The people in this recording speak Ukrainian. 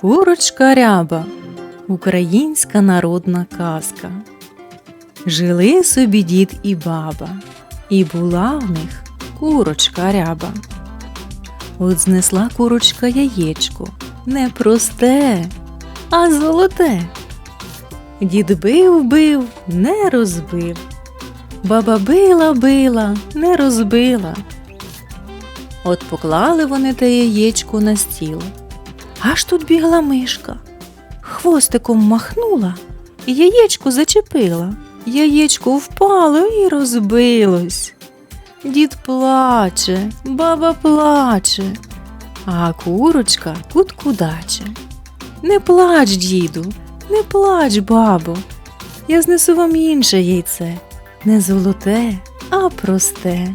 Курочка ряба українська народна казка. Жили собі дід і баба, і була в них курочка ряба. От знесла курочка яєчко не просте, а золоте. Дід бив, бив, не розбив. Баба била, била, не розбила. От поклали вони те яєчко на стіл. Аж тут бігла мишка. Хвостиком махнула і яєчко зачепила. Яєчко впало і розбилось. Дід плаче, баба плаче, а курочка куткудаче. Не плач, діду, не плач, бабо. Я знесу вам інше яйце, не золоте, а просте.